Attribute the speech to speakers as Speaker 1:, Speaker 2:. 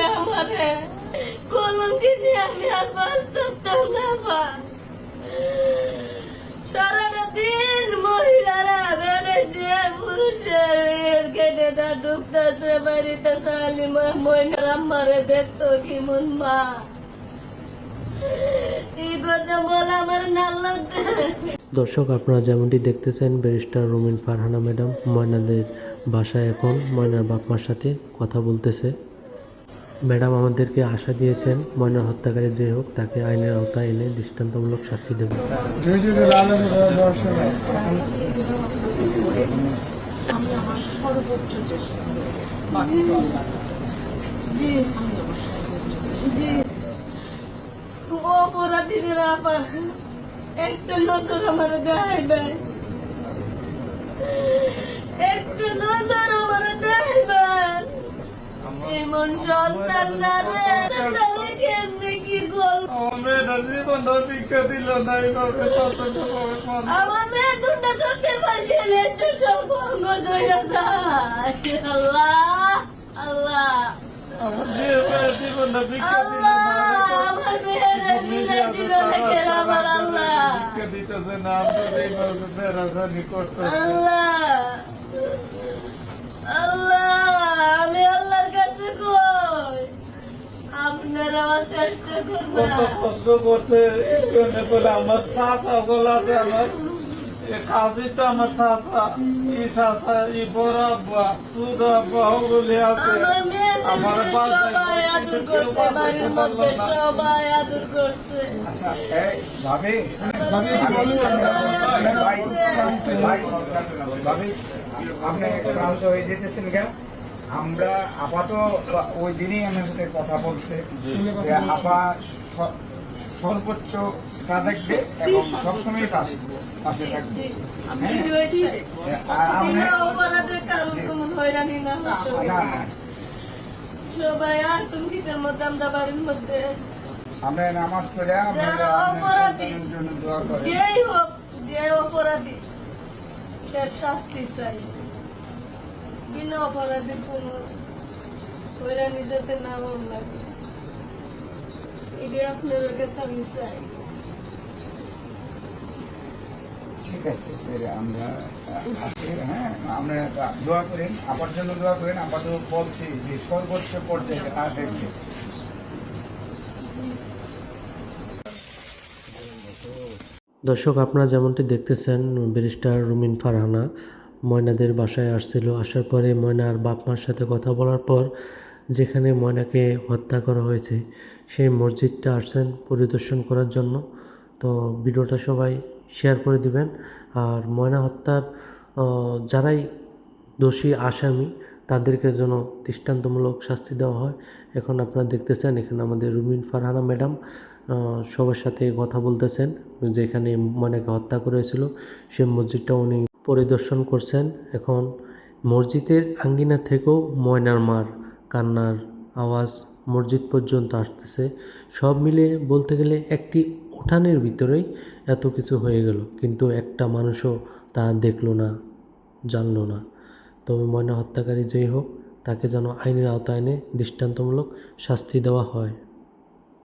Speaker 1: আমারে নিয়ে আমি আর বাঁচতাম না সারাটা দিন মহিলারা বেড়ে দিয়ে পুরুষের গেটেটা ঢুকতেছে বাড়িতে সালি মহিলার আমারে দেখতো কি মন মা।
Speaker 2: দর্শক আপনারা যেমনটি দেখতেছেন ব্যারিস্টার রুমিন ফারহানা ম্যাডাম ময়নাদের বাসায় এখন ময়নার বাপ মার সাথে কথা বলতেছে। ম্যাডাম আমাদেরকে আশা দিয়েছেন ময়নার হত্যাকারী যে হোক, তাকে আইনের আওতায় এনে দৃষ্টান্তমূলক শাস্তি দেবে।
Speaker 1: একটা নজর আমার একটা নজর আমার এমন সন্তান না রে তাহলে কেমনে কি গল্প
Speaker 3: মেয়েটা জীবনটা ভিক্ষা দিল না এইভাবে
Speaker 1: আমার মেয়ে দুটা চোখের পাশে লেজু সর্বঙ্গ জয়া যায়। আল্লাহ আল্লাহ।
Speaker 3: আমার মেয়ের জীবনটা দিল
Speaker 1: আল্লাহ
Speaker 3: না
Speaker 1: আমার মেয়ের বিলে দিল রেখে আমার আল্লাহ।
Speaker 3: ভিক্ষা দিতেছে না আমরা এইভাবে বেড়াশানি করতেছে।
Speaker 1: আল্লাহ আল্লাহ।
Speaker 3: কত কষ্ট করছে বলে আমার চাচা গোলাতে আমার এ তো আমার চাচা ই চাচা ই বড় আব্বা সুদ আব্বা ওগুলি আছে
Speaker 1: আমার
Speaker 4: আচ্ছা আপনি ক্লান্ত হয়ে যেতেছেন কেন আমরা আপাতত ওই দিনই আমার সাথে কথা বলছে যে আপা সর্বোচ্চ দেখবে এবং সবসময় পাশে পাশে থাকবে। আমরা
Speaker 1: মধ্যে আমরা
Speaker 4: নামাজ পড়ে
Speaker 1: যে অপরাধী সে শাস্তি চাই। বিনা অপরাধীর কোন হয়রানি যাতে না লাগে এটাই কাছে আমি চাই।
Speaker 4: ঠিক আছে আমরা হ্যাঁ আমরা দোয়া করেন আপার জন্য দোয়া করেন আপাতত বলছি যে সর্বোচ্চ পর্যায়ে আর
Speaker 2: দর্শক আপনারা যেমনটি দেখতেছেন ব্যারিস্টার রুমিন ফারহানা ময়নাদের বাসায় আসছিল। আসার পরে ময়নার বাপ মার সাথে কথা বলার পর যেখানে ময়নাকে হত্যা করা হয়েছে, সেই মসজিদটা আসছেন পরিদর্শন করার জন্য। তো ভিডিওটা সবাই শেয়ার করে দিবেন। আর ময়না হত্যার যারাই দোষী আসামি, তাদেরকে যেন দৃষ্টান্তমূলক শাস্তি দেওয়া হয়। এখন আপনারা দেখতেছেন, এখানে আমাদের রুমিন ফারহানা ম্যাডাম সবার সাথে কথা বলতেছেন। যেখানে ময়নাকে হত্যা করেছিল, সে মসজিদটা উনি পরিদর্শন করছেন এখন মসজিদের আঙ্গিনা থেকেও ময়নার মার, কান্নার আওয়াজ মসজিদ পর্যন্ত আসতেছে। সব মিলে বলতে গেলে একটি উঠানের ভিতরেই এত কিছু হয়ে গেল, কিন্তু একটা মানুষও তা দেখল না, জানল না। তবে ময়না হত্যাকারী যেই হোক, তাকে যেন আইনের আওতায় এনে দৃষ্টান্তমূলক শাস্তি দেওয়া হয়।